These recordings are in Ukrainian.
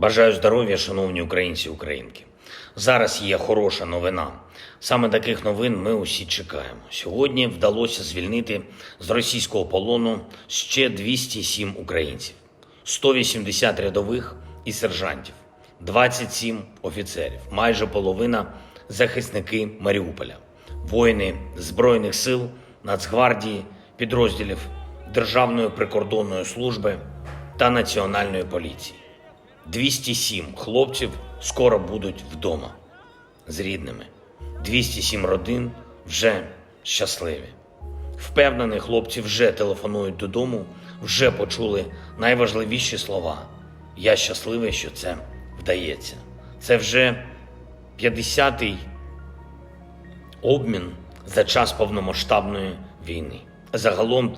Бажаю здоров'я, шановні українці і українки. Зараз є хороша новина. Саме таких новин ми усі чекаємо. Сьогодні вдалося звільнити з російського полону ще 207 українців, 180 рядових і сержантів, 27 офіцерів, майже половина захисники Маріуполя, воїни Збройних сил, Нацгвардії, підрозділів Державної прикордонної служби та Національної поліції. 207 хлопців скоро будуть вдома з рідними. 207 родин вже щасливі. Впевнений, хлопці вже телефонують додому, вже почули найважливіші слова. Я щасливий, що це вдається. Це вже 50-й обмін за час повномасштабної війни. Загалом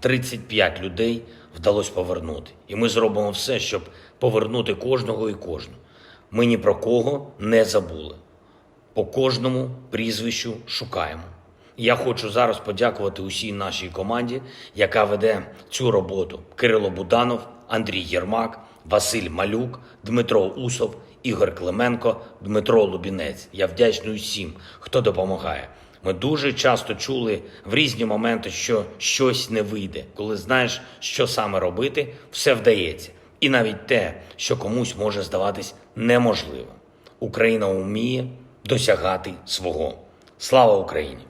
3035 людей вдалося повернути. І ми зробимо все, щоб повернути кожного і кожну. Ми ні про кого не забули. По кожному прізвищу шукаємо. Я хочу зараз подякувати усій нашій команді, яка веде цю роботу: Кирило Буданов, Андрій Єрмак, Василь Малюк, Дмитро Усов, Ігор Клименко, Дмитро Лубінець. Я вдячний усім, хто допомагає. Ми дуже часто чули в різні моменти, що щось не вийде. Коли знаєш, що саме робити, все вдається. І навіть те, що комусь може здаватись неможливим. Україна вміє досягати свого. Слава Україні!